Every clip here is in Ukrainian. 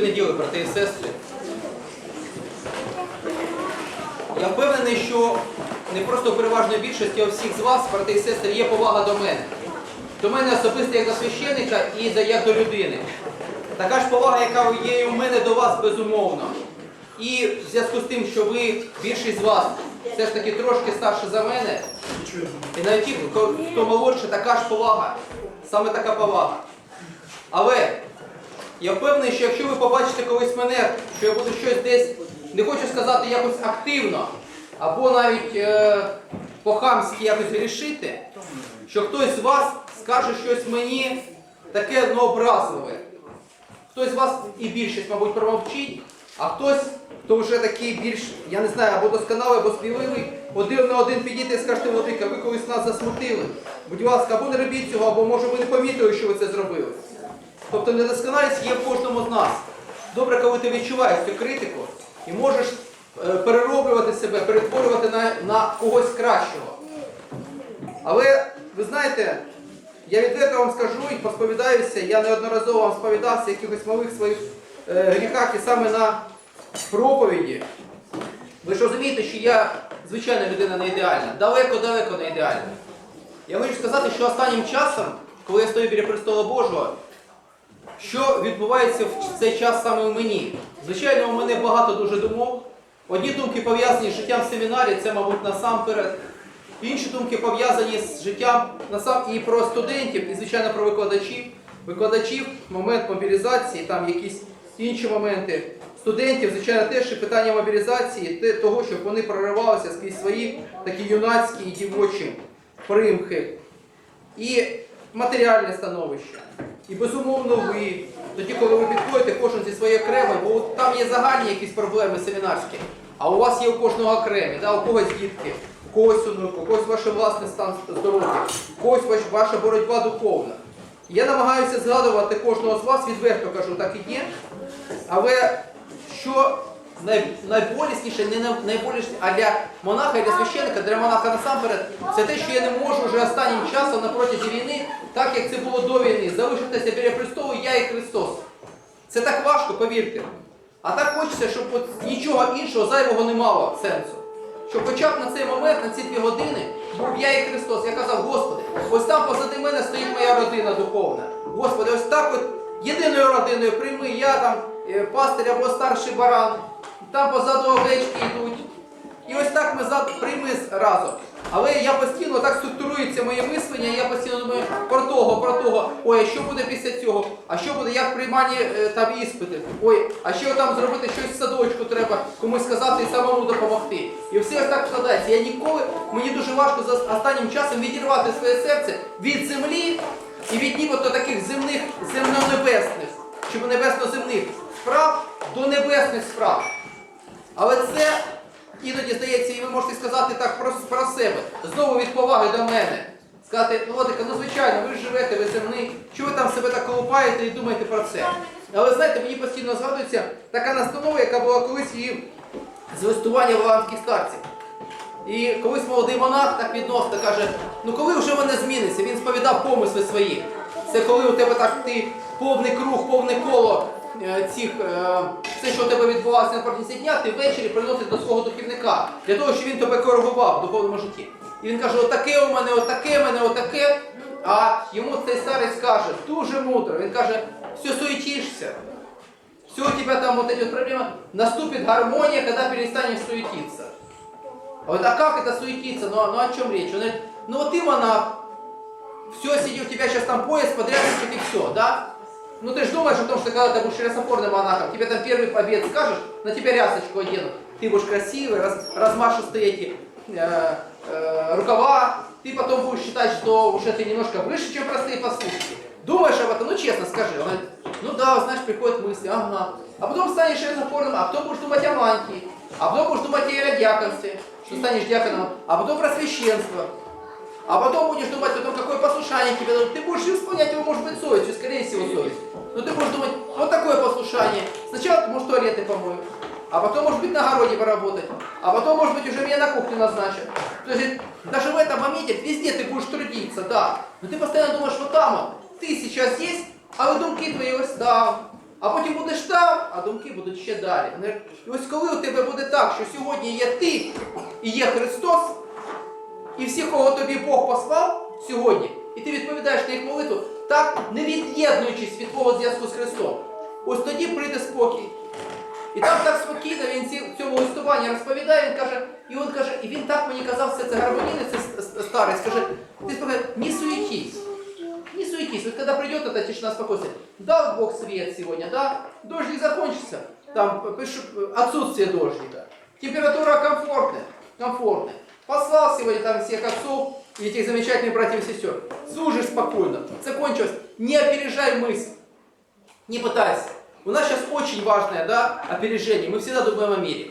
неділи, брати і сестри. Я впевнений, що не просто у переважної більшості, а у всіх з вас, брати і сестри, є повага до мене. До мене особисто як до священника і як до людини. Така ж повага, яка є у мене до вас, безумовно. І в зв'язку з тим, що ви, більшість з вас, все ж таки трошки старше за мене, і навіть хто молодше, така ж повага, саме така повага. Але я впевнений, що якщо ви побачите колись мене, що я буду щось десь, не хочу сказати якось активно, або навіть е, по-хамськи якось вирішити, що хтось з вас скаже щось мені таке ну, образливе. Хтось з вас і більшість, мабуть, промовчить, а хтось, хто вже такий більш, я не знаю, або досконалий, або сміливий, один на один підійти і скажете, Владика, ви колись нас засмутили. Будь ласка, або не робіть цього, або може ви не помітили, що ви це зробили. Тобто недосконалість є в кожному з нас. Добре, коли ти відчуваєш цю критику і можеш е, перероблювати себе, перетворювати на, на когось кращого. Але ви знаєте, я відверто вам скажу і посповідаюся, я неодноразово вам сповідався якихось малих своїх е, гріхах і саме на проповіді. Ви ж розумієте, що я звичайна людина не ідеальна, далеко-далеко не ідеальна. Я хочу сказати, що останнім часом, коли я стою біля престола Божого, що відбувається в цей час саме у мені? Звичайно, у мене багато дуже думок. Одні думки пов'язані з життям в семінарі, це, мабуть, насамперед. Інші думки пов'язані з життям насам і про студентів, і, звичайно, про викладачів. Викладачів, момент мобілізації, там якісь інші моменти. Студентів, звичайно, теж і питання мобілізації, те- того, щоб вони проривалися скрізь свої такі юнацькі і дівочі примхи і матеріальне становище. І безумовно ви, тоді, коли ви підходите кожен зі своєї окремо, бо там є загальні якісь проблеми семінарські, а у вас є у кожного окремі, да, у когось дітки, у когось онук, у когось ваш власний стан здоров'я, у когось ваш- ваша боротьба духовна. Я намагаюся згадувати кожного з вас, відверто кажу, так і є. Але що най, найболісніше, не найболісніше, а для монаха і для священника, для монаха насамперед, це те, що я не можу вже останнім часом на протязі війни, так як це було до війни, залишитися біля престолу я і Христос. Це так важко, повірте. А так хочеться, щоб от нічого іншого зайвого не мало сенсу. Щоб хоча б на цей момент, на ці дві години, був я і Христос. Я казав, Господи, ось там позади мене стоїть моя родина духовна. Господи, ось так от єдиною родиною прийми я там е, пастир або старший баран, там позаду овечки йдуть. І ось так ми прийми разом. Але я постійно так структурується моє мислення, я постійно думаю про того, про того. Ой, а що буде після цього? А що буде, як приймання е, там іспити? Ой, а що там зробити щось в садочку треба комусь сказати і самому допомогти. І все так складається. Я ніколи, мені дуже важко за останнім часом відірвати своє серце від землі і від нібито таких земних, земно-небесних, чи небесно-земних справ до небесних справ. Але це іноді здається, і ви можете сказати так про, про себе, знову від поваги до мене. Сказати, Владика, ну звичайно, ви живете, ви земний, що ви там себе так колупаєте і думаєте про це? Але знаєте, мені постійно згадується така настанова, яка була колись і з листування валанських старців. І колись молодий монах так відносно каже, ну коли вже вони зміниться, він сповідав помисли свої. Це коли у тебе так ти повний круг, повне коло цих, е, все, що у тебе відбувалося на протязі дня, ти ввечері приносиш до свого духівника, для того, щоб він тебе коригував в духовному житті. І він каже, отаке у мене, отаке у мене, отаке. А йому цей старець каже, дуже мудро, він каже, все суетишься. Все у тебя там вот эти вот проблемы. Наступит гармония, когда перестанешь суетиться. А вот а как это суетиться? Ну, а- ну о чем речь? Он говорит, ну вот ты монах, все, сиди, у тебя сейчас там пояс, подрядчик и все, да? Ну ты же думаешь о том, что когда ты будешь рясопорным монахом, тебе там первый побед скажешь, на тебя рясочку оденут, ты будешь красивый, раз, размашистые эти э, э, рукава, ты потом будешь считать, что уже ты немножко выше, чем простые послушники. Думаешь об этом? Ну честно скажи. Он ну да, знаешь, приходят мысли, ага. А потом станешь рясопорным, а потом будешь думать о мантии, а потом будешь думать о иеродиаконстве, что станешь диаконом, а потом про священство. А потом будешь думать о том, какое послушание тебе дадут. Ты будешь исполнять его, может быть, совестью, скорее всего, совестью. Но ты будешь думать, вот такое послушание. Сначала ты, может, туалеты помою, а потом, может быть, на огороде поработать, а потом, может быть, уже меня на кухню назначат. То есть даже в этом моменте везде ты будешь трудиться, да. Но ты постоянно думаешь, вот там вот, ты сейчас здесь, а вы думки твои ось там. А потім будеш там, а думки будуть ще далі. Вони кажуть, І ось коли у тебе буде так, що сьогодні є ти і є Христос, і всі, кого тобі Бог послав сьогодні, і ти відповідаєш на їх молитву, так не від'єднуючись від твого зв'язку з Христом. Ось тоді прийде спокій. І там так спокійно він в цьому листуванні розповідає, він каже, і він каже, і він так мені казав, все це гармонійне, це старець, каже, ти скажи, не суетись. Не суетись, вот когда придет эта тишина спокойствие, дал Бог свет сегодня, да, дождик закончится, там отсутствие дождика, температура комфортная, комфортная, послал сегодня там всех отцов и этих замечательных братьев и сестер, служишь спокойно, закончилось, не опережай мысль, не пытайся. У нас сейчас очень важное, да, опережение, мы всегда думаем о мире,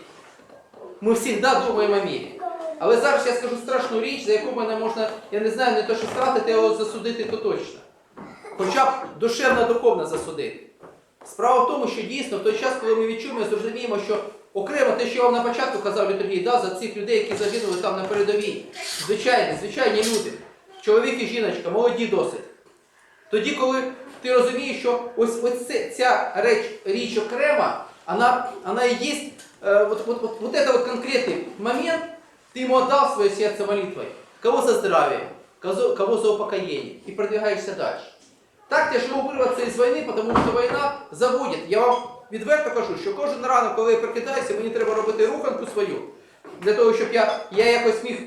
ми завжди думаємо о мірі. Але зараз я скажу страшну річ, за яку мене можна, я не знаю, не то що стратити, а от засудити то точно. Хоча б душевно духовно засудити. Справа в тому, що дійсно в той час, коли ми відчуємо, і зрозуміємо, що окремо те, що я вам на початку казав літургії, да, за цих людей, які загинули там на передовій, звичайні, звичайні люди, чоловік і жіночка, молоді досить. Тоді, коли ти розумієш, що ось, ось це, ця реч, річ окрема, вона, вона і є, э, вот, вот, вот, вот это вот конкретный момент, ты ему отдал свое сердце молитвой. Кого за здравие, кого, кого за упокоение. И продвигаешься дальше. Так тяжело вирватися із війни, тому що війна заводить. Я вам відверто кажу, що кожен ранок, коли я прокидаюся, мені треба робити руханку свою, для того, щоб я, я якось міг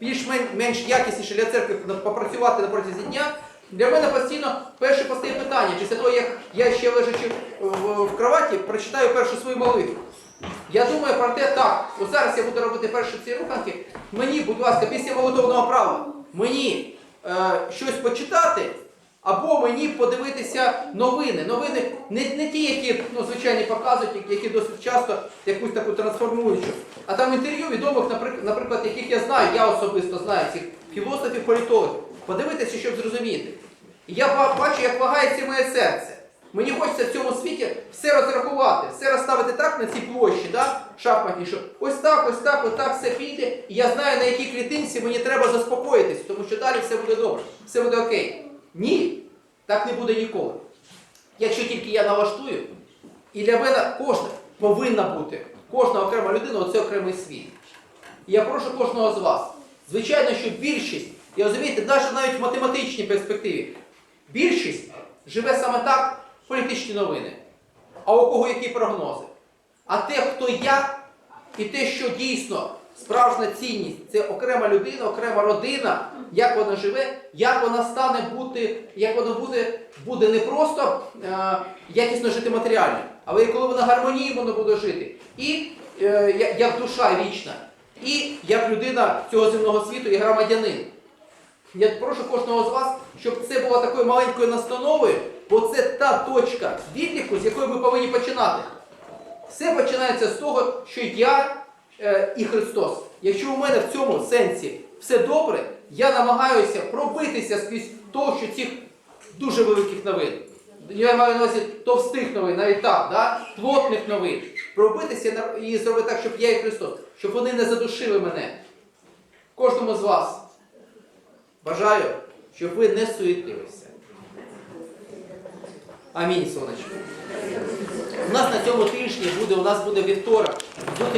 більш-менш якісніше для церкви попрацювати на протязі дня. Для мене постійно перше постає питання, після того, як я ще лежачи в, в кроваті, прочитаю першу свою молитву. Я думаю про те, так, от зараз я буду робити перші ці руханки. Мені, будь ласка, після молитовного права, мені е, щось почитати, або мені подивитися новини. Новини не, не ті, які ну, звичайно показують, які- досить часто якусь таку трансформуючу, а там інтерв'ю відомих, наприклад, яких я знаю, я особисто знаю цих філософів, політологів. Подивитися, щоб зрозуміти. І я бачу, як вагається моє серце. Мені хочеться в цьому світі все розрахувати, все розставити так на цій площі, да? шахматній, що ось так, ось так, ось так все піде, і я знаю, на якій клітинці мені треба заспокоїтись, тому що далі все буде добре, все буде окей. Ні, так не буде ніколи. Якщо тільки я налаштую, і для мене кожна повинна бути, кожна окрема людина оце окремий світ. І я прошу кожного з вас. Звичайно, що більшість, і розумієте, навіть навіть в математичній перспективі, більшість живе саме так політичні новини. А у кого які прогнози? А те, хто я, і те, що дійсно справжня цінність, це окрема людина, окрема родина, як вона живе, як вона стане бути, як вона буде, буде не просто е, якісно жити матеріально, але коли вона гармонійно буде жити. І е, як, душа вічна, і як людина цього земного світу і громадянин. Я прошу кожного з вас, щоб це було такою маленькою настановою, бо це та точка відліку, з якої ми повинні починати. Все починається з того, що я і Христос. Якщо у мене в цьому сенсі все добре, я намагаюся пробитися скрізь що цих дуже великих новин. Я маю на увазі товстих новин, навіть так, да? плотних новин. Пробитися і зробити так, щоб я і Христос, щоб вони не задушили мене. Кожному з вас бажаю, щоб ви не суетилися. Амінь, сонечко. У нас на цьому тижні буде, у нас буде вівторок.